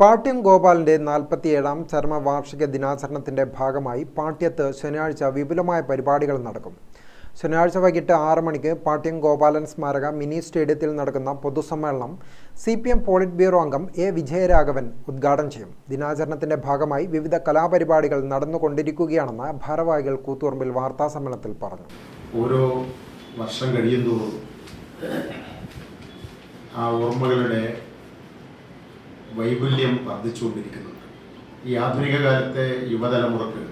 പാട്യം ഗോപാലിന്റെ നാൽപ്പത്തിയേഴാം ചരമവാർഷിക ദിനാചരണത്തിന്റെ ഭാഗമായി പാട്യത്ത് ശനിയാഴ്ച വിപുലമായ പരിപാടികൾ നടക്കും. ശനിയാഴ്ച വൈകിട്ട് ആറ് മണിക്ക് പാട്യം ഗോപാലൻ സ്മാരക മിനി സ്റ്റേഡിയത്തിൽ നടക്കുന്ന പൊതുസമ്മേളനം C P M Polit Bureau അംഗം എ വിജയരാഘവൻ ഉദ്ഘാടനം ചെയ്യും. ദിനാചരണത്തിന്റെ ഭാഗമായി വിവിധ കലാപരിപാടികൾ നടന്നുകൊണ്ടിരിക്കുകയാണെന്ന് ഭാരവാഹികൾ കൂത്തുറമ്പിൽ വാർത്താ സമ്മേളനത്തിൽ പറഞ്ഞു. ഓരോ വർഷം കഴിയുന്തോറും ആ ഓർമ്മകളുടെ വൈപുല്യം വർദ്ധിച്ചുകൊണ്ടിരിക്കുന്നുണ്ട്. ഈ ആധുനിക കാലത്തെ യുവതലമുറക്ക്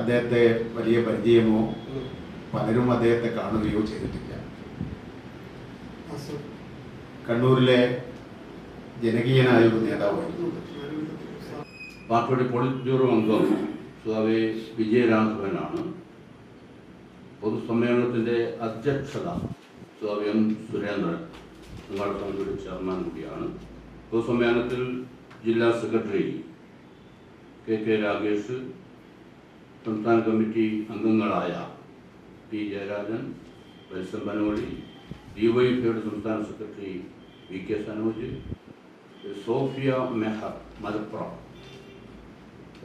അദ്ദേഹത്തെ വലിയ പരിചയമോ പലരും അദ്ദേഹത്തെ കാണുകയോ ചെയ്തിട്ടില്ല. കണ്ണൂരിലെ ജനകീയനായ ഒരു നേതാവായിരുന്നു. പാർട്ടിയുടെ പോളിറ്റ് ബ്യൂറോ അംഗം സ്വാമി വിജയരാഘവനാണ്. പൊതുസമ്മേളനത്തിന്റെ അധ്യക്ഷത സ്വാമി എം സുരേന്ദ്രൻ നിങ്ങളുടെ സമിതിയുടെ ചെയർമാൻ കൂടിയാണ്. പൊതുസമ്മേളനത്തിൽ ജില്ലാ സെക്രട്ടറി കെ കെ രാഗേഷ് സംസ്ഥാന കമ്മിറ്റി അംഗങ്ങളായ പി ജയരാജൻ വത്സൻ പനോളി ഡിവൈഎഫ്ഐയുടെ സംസ്ഥാന secretary V K Sanoj Sofia Mehar Malappuram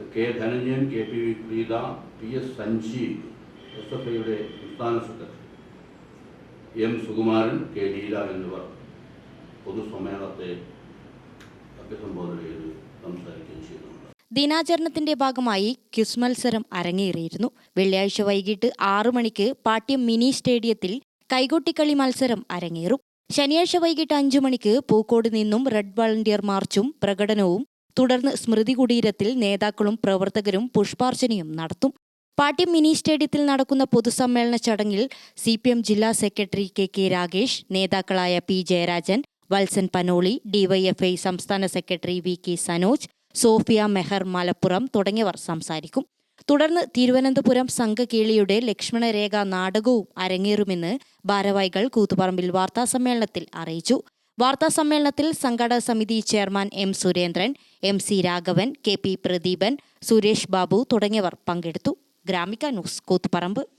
K Dhananjayan K P V Preetha P S Sanjeev S F ഐയുടെ സംസ്ഥാന secretary M Sukumaran K Leela എന്നിവർ പൊതുസമ്മേളനത്തെ ദിനാചരണത്തിന്റെ ഭാഗമായി ക്വിസ് മത്സരം അരങ്ങേറിയിരുന്നു. വെള്ളിയാഴ്ച വൈകിട്ട് ആറു മണിക്ക് പാട്യം മിനി സ്റ്റേഡിയത്തിൽ കൈകൊട്ടിക്കളി മത്സരം അരങ്ങേറും. ശനിയാഴ്ച വൈകിട്ട് അഞ്ചു മണിക്ക് പൂക്കോട് നിന്നും റെഡ് വളണ്ടിയർ മാർച്ചും പ്രകടനവും തുടർന്ന് സ്മൃതി കുടീരത്തിൽ നേതാക്കളും പ്രവർത്തകരും പുഷ്പാർച്ചനയും നടത്തും. പാട്യം മിനി സ്റ്റേഡിയത്തിൽ നടക്കുന്ന പൊതുസമ്മേളന ചടങ്ങിൽ സി പി എം ജില്ലാ സെക്രട്ടറി കെ കെ രാഗേഷ് നേതാക്കളായ പി ജയരാജൻ വത്സൻ പനോളി ഡിവൈഎഫ്ഐ സംസ്ഥാന secretary V K Sanoj Sofia Mehar Malappuram തുടങ്ങിയവർ സംസാരിക്കും. തുടർന്ന് തിരുവനന്തപുരം സംഘകേളിയുടെ ലക്ഷ്മണരേഖ നാടകവും അരങ്ങേറുമെന്ന് ഭാരവാഹികൾ കൂത്തുപറമ്പിൽ വാർത്താസമ്മേളനത്തിൽ അറിയിച്ചു. വാർത്താസമ്മേളനത്തിൽ സംഘാടക സമിതി chairman M Surendran M C Raghavan K P Pradeepan Suresh Babu തുടങ്ങിയവർ പങ്കെടുത്തു. ഗ്രാമിക ന്യൂസ് കൂത്തുപറമ്പ്.